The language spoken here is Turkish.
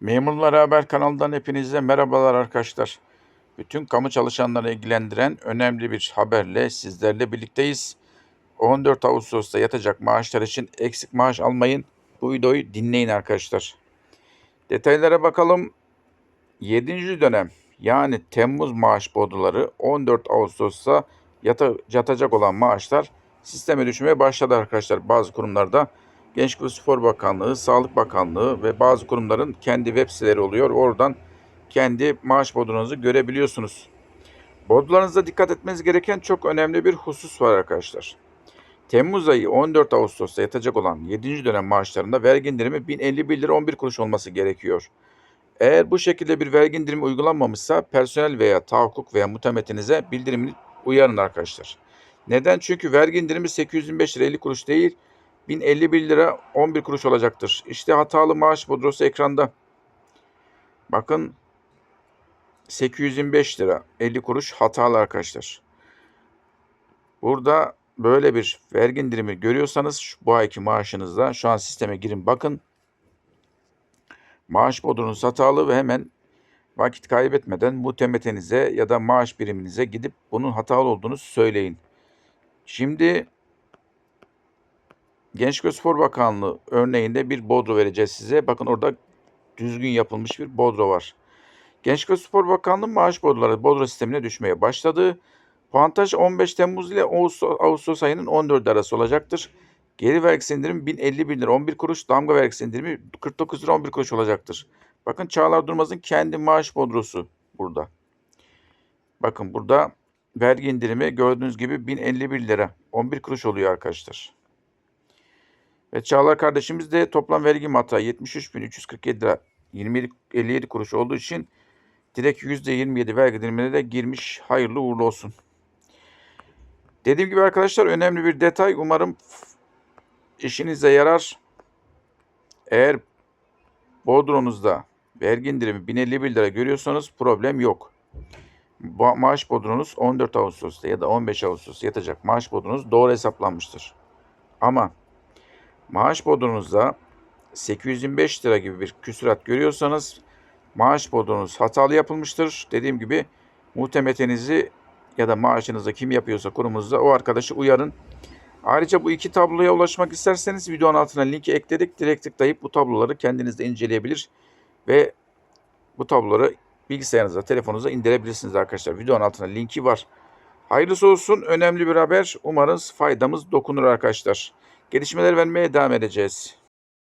Memurlar Haber kanalından hepinize merhabalar arkadaşlar. Bütün kamu çalışanları ilgilendiren önemli bir haberle sizlerle birlikteyiz. 14 Ağustos'ta yatacak maaşlar için eksik maaş almayın. Bu videoyu dinleyin arkadaşlar. Detaylara bakalım. 7. dönem yani Temmuz maaş boduları 14 Ağustos'ta yata, yatacak olan maaşlar sisteme düşmeye başladı arkadaşlar. Bazı kurumlarda Gençlik ve Spor Bakanlığı, Sağlık Bakanlığı ve bazı kurumların kendi web siteleri oluyor. Oradan kendi maaş bodunuzu görebiliyorsunuz. Bodularınızda dikkat etmeniz gereken çok önemli bir husus var arkadaşlar. Temmuz ayı 14 Ağustos'ta yatacak olan 7. dönem maaşlarında vergi indirimi 1051 lira 11 kuruş olması gerekiyor. Eğer bu şekilde bir vergi indirimi uygulanmamışsa personel veya tahakkuk veya mutemetinize bildirimini uyarın arkadaşlar. Neden? Çünkü vergi indirimi 825 lira 50 kuruş değil 1051 lira 11 kuruş olacaktır. İşte hatalı maaş bodrosu ekranda. Bakın 825 lira 50 kuruş hatalı arkadaşlar. Burada böyle bir vergi indirimi görüyorsanız bu ayki maaşınızda şu an sisteme girin bakın. Maaş bodronuz hatalı ve hemen vakit kaybetmeden mutemetenize ya da maaş biriminize gidip bunun hatalı olduğunu söyleyin. Şimdi Gençlik ve Spor Bakanlığı örneğinde bir bodro vereceğiz size. Bakın orada düzgün yapılmış bir bodro var. Gençlik ve Spor Bakanlığı maaş bodroları bodro sistemine düşmeye başladı. Puantaj 15 Temmuz ile Ağustos, Ağustos ayının 14 arası olacaktır. Geri vergisi indirimi 1051 lira 11 kuruş, damga vergisi indirimi 49 lira 11 kuruş olacaktır. Bakın Çağlar Durmaz'ın kendi maaş bodrosu burada. Bakın burada vergi indirimi gördüğünüz gibi 1051 lira 11 kuruş oluyor arkadaşlar. Ve Çağlar kardeşimiz de toplam vergi mata 73.347 lira 27, 57 kuruş olduğu için direkt %27 vergi dilimine de girmiş. Hayırlı uğurlu olsun. Dediğim gibi arkadaşlar önemli bir detay. Umarım işinize yarar. Eğer bodronuzda vergi indirimi 1051 lira görüyorsanız problem yok. Ma- maaş bodronuz 14 Ağustos'ta ya da 15 Ağustos'ta yatacak maaş bodronuz doğru hesaplanmıştır. Ama maaş bodronuzda 825 lira gibi bir küsurat görüyorsanız maaş bodronuz hatalı yapılmıştır. Dediğim gibi muhtemetenizi ya da maaşınızda kim yapıyorsa kurumunuzda o arkadaşı uyarın. Ayrıca bu iki tabloya ulaşmak isterseniz videonun altına linki ekledik. Direkt tıklayıp bu tabloları kendiniz de inceleyebilir ve bu tabloları bilgisayarınıza, telefonunuza indirebilirsiniz arkadaşlar. Videonun altına linki var. Hayırlısı olsun. Önemli bir haber. Umarız faydamız dokunur arkadaşlar. Gelişmeler vermeye devam edeceğiz.